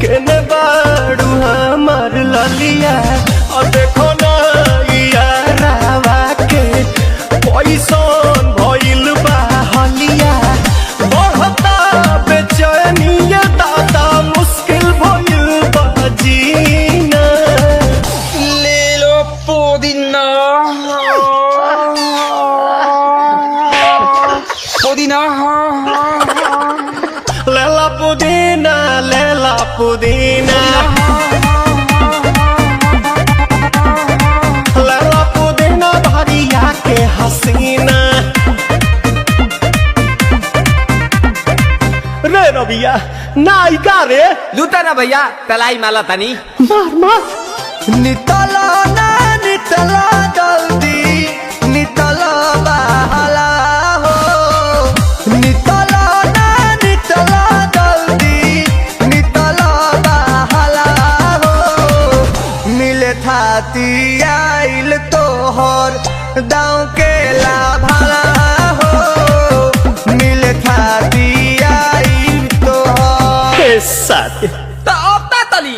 केने बाड़ू हमार ललिया। और देखो ना यारावा के पैसन भइल बा हलिया। बढ़ता बेचैनिया दादा मुश्किल भइल बा जीना। ले लो पुदीना पुदीना लेला पुदीना। पुदीना भरिया के हसीना। रे रबिया नायिका रे? लूटा ना भैया तलाई माला तनी। मार मार। नितला मिले थाती आइल तोहर दाँव के लाभला हो मिले थाती आइल तोहर साथी तो अब ता तली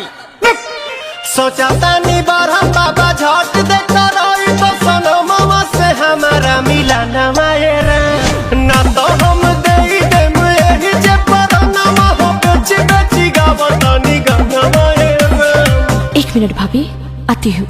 सोचा तानी बारहम बाबा झट देखता रही तो सनो मामा से हमारा मिला न मायरा ना तो हम दे देम यही जे पर नामा हो बेची बेची गावतानी गंगा मायरा एक मिनट भाभी आती हूँ